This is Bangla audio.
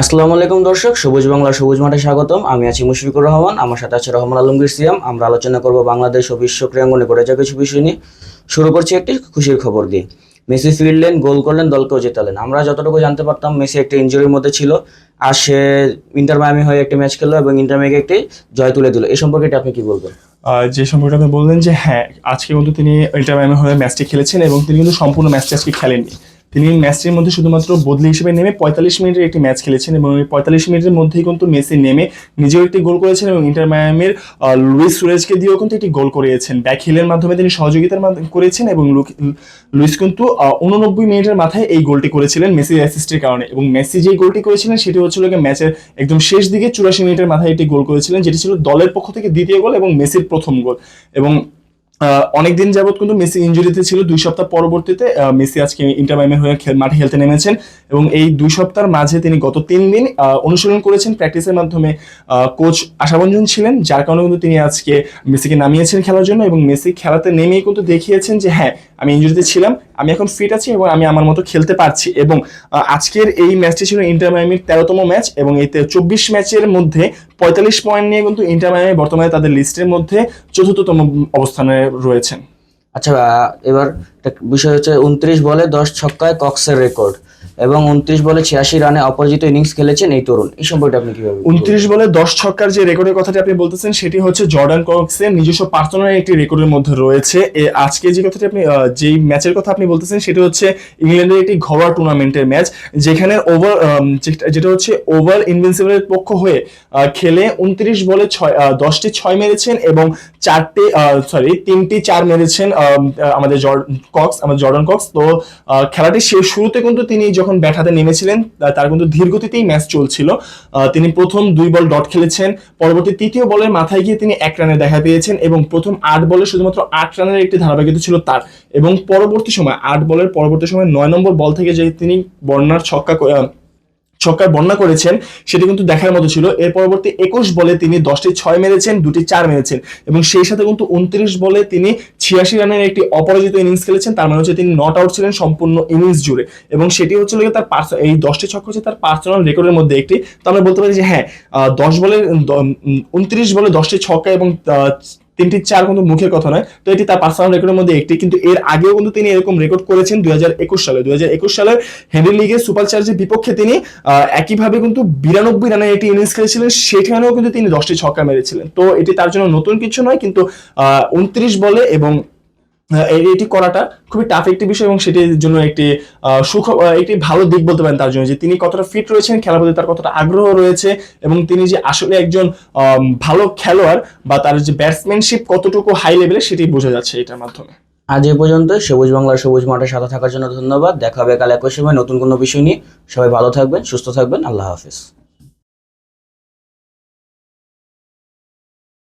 আসসালামু আলাইকুম দর্শক, সবুজ বাংলা সবুজ মাঠে স্বাগতম। আমি আছি মুশফিকুর রহমান, আমার সাথে আছে রহমান আলমগীর সিয়াম আমরা আলোচনা করব বাংলাদেশ ও বিশ্ব ক্রীড়াঙ্গনে ঘটে যাওয়া কিছু বিষয় নিয়ে। শুরু করছি একটি খুশির খবর দিয়ে। মেসি ফিরলেন, গোল করলেন, দলকেও জেতালেন। আমরা যতটুকু জানতে পারতাম, মেসি একটা ইনজুরির মধ্যে ছিল আর সে ইন্টার মায়ামি হয়ে একটি ম্যাচ খেললো এবং ইন্টার মায়ামিকে একটি জয় তুলে দিল। এ সম্পর্কে আপনি কি বলবেন? যে সম্পর্কে আপনি বললেন যে হ্যাঁ আজকে কিন্তু তিনি ইন্টার মায়ামি হয়ে ম্যাচটি খেলেছেন এবং তিনি কিন্তু সম্পূর্ণ ম্যাচটি আজকে খেলেননি। তিনি ম্যাচটির মধ্যে শুধুমাত্র বদলি হিসেবে নেমে পঁয়তাল্লিশ মিনিটের একটি ম্যাচ খেলেছেন এবং এই পঁয়তাল্লিশ মিনিটের মধ্যেই কিন্তু মেসি নেমে নিজেও একটি গোল করেছেন এবং ইন্টার মায়ামির লুইস সুরেজকে দিয়েও কিন্তু একটি গোল করিয়েছেন। ব্যাক হিলের মাধ্যমে তিনি সহযোগিতার করেছেন এবং লুইস কিন্তু উননব্বই মিনিটের মাথায় এই গোলটি করেছিলেন মেসির অ্যাসিস্টের কারণে। এবং মেসি যেই গোলটি করেছিলেন সেটি হচ্ছিল ম্যাচের একদম শেষ দিকে চুরাশি মিনিটের মাথায় একটি গোল করেছিলেন, যেটি ছিল দলের পক্ষ থেকে দ্বিতীয় গোল এবং মেসির প্রথম গোল। এবং অনেকদিন যাবত কিন্তু মেসি ইঞ্জুরিতে ছিল। দুই সপ্তাহ পরবর্তীতে মেসি আজকে ইন্টার মাইমে হয়ে মাঠে খেলতে নেমেছেন এবং এই দুই সপ্তাহের মাঝে তিনি গত তিন দিন অনুশীলন করেছেন প্র্যাকটিসের মাধ্যমে। কোচ আশাবঞ্জন ছিলেন, যার কারণে কিন্তু তিনি আজকে মেসিকে নামিয়েছেন খেলার জন্য এবং মেসি খেলাতে নেমেই কিন্তু দেখিয়েছেন যে হ্যাঁ আমি ইঞ্জুরিতে ছিলাম, আমি এখন ফিট আছি এবং আমি আমার মতো খেলতে পারছি এবং আজকের এই ম্যাচটি ছিল ইন্টার মাইমির তেরোতম ম্যাচ এবং এই চব্বিশ ম্যাচের মধ্যে পঁয়তাল্লিশ পয়েন্ট নিয়ে কিন্তু ইন্টার মাইমি বর্তমানে তাদের লিস্টের মধ্যে চতুর্থতম অবস্থানে রয়েছেন। আচ্ছা এবার বিষয় হচ্ছে, উনত্রিশ বলে দশ ছক্কায় কক্সের রেকর্ড এবং উনত্রিশ বলে ছিয়াশি রানে অপরাজিত ইনিংস খেলেছেন এই তরুণ। এই সম্পর্কে আপনি কীভাবে বলবেন? উনত্রিশ বলে দশ ছক্কার যে রেকর্ডের কথাটি আপনি বলতেছেন সেটি হচ্ছে জর্ডান কক্সের নিজস্ব পার্সোনাল একটি রেকর্ডের মধ্যে রয়েছে। আজকে যে কথাটি আপনি যেই ম্যাচের কথা আপনি বলতেছেন সেটি হচ্ছে ইংল্যান্ডের একটি ঘরোয়া টুর্নামেন্টের ম্যাচ যেখানে ওভার যেটা হচ্ছে ওভার ইনভিনসিবলের পক্ষ হয়ে খেলে উনত্রিশ বলে ছয় দশটি ছয় মেরেছেন এবং চারটি সরি তিনটি চার মেরেছেন আমাদের জর্ড- কক্স আমাদের জর্ডান কক্স। তো খেলাটি শেষ শুরুতে কিন্তু তিনি যখন ব্যাট হাতে নেমেছিলেন তার কিন্তু ধীরগতিতেই ম্যাচ চলছিল। তিনি প্রথম দুই বল ডট খেলেছেন, পরবর্তী তৃতীয় বলের মাথায় গিয়ে তিনি এক রানে দেখা পেয়েছেন এবং প্রথম আট বলে শুধুমাত্র আট রানের একটি ধারাবাহিকতা ছিল তার। এবং পরবর্তী সময়, আট বলের পরবর্তী সময় নয় নম্বর বল থেকে যে তিনি বর্ণার ছক্কা ছক্কার বন্যা করেছেন, সেটি কিন্তু দেখার মতো ছিল। এর পরবর্তী একুশ বলে তিনি দশটি ছয় মেরেছেন, দুটি চার মেরেছেন এবং সেই সাথে কিন্তু উনত্রিশ বলে তিনি ছিয়াশি রানের একটি অপরাজিত ইনিংস খেলেছেন, তার মানে হচ্ছে তিনি নট আউট ছিলেন সম্পূর্ণ ইনিংস জুড়ে এবং সেটি হচ্ছে তার এই দশটি ছক্কা হচ্ছে তার পার্সোনাল রেকর্ডের মধ্যে একটি। তো আমরা বলতে পারি যে হ্যাঁ দশ বলে উনত্রিশ বলে দশটি ছক্কা এবং তিনটি চার কিন্তু মুখের কথা নয়। তো এটি তার পার্সোনাল রেকর্ডের মধ্যে একটি। কিন্তু এর আগেও কিন্তু তিনি এরকম রেকর্ড করেছেন দুই হাজার একুশ সালে। দুই হাজার একুশ সালে হেনরি লিগে সুপার চার্জের বিপক্ষে তিনি একইভাবে কিন্তু বিরানব্বই রানের একটি ইনিংস খেলেছিলেন। সেখানেও কিন্তু তিনি দশটি ছক্কা মেরেছিলেন। তো এটি তার জন্য নতুন কিছু নয়, কিন্তু উনত্রিশ বলে এবং এটি করাটা খুবই টাফ একটি বিষয় এবং সেটির জন্য একটি সুখ একটি ভালো দিক বলতে পারেন তার জন্য যে তিনি কতটা ফিট রয়েছেন, খেলার প্রতি তার কতটা আগ্রহ রয়েছে এবং তিনি যে আসলে একজন ভালো খেলোয়াড় বা তার যে ব্যাটসম্যানশিপ কতটুকু হাই লেভেলে সেটি বোঝা যাচ্ছে এটার মাধ্যমে। আজ এ পর্যন্ত সবুজ বাংলার সবুজ মাঠের সাথে থাকার জন্য ধন্যবাদ। দেখা হবে কাল একই সময় নতুন কোনো বিষয় নিয়ে। সবাই ভালো থাকবেন, সুস্থ থাকবেন। আল্লাহ হাফেজ।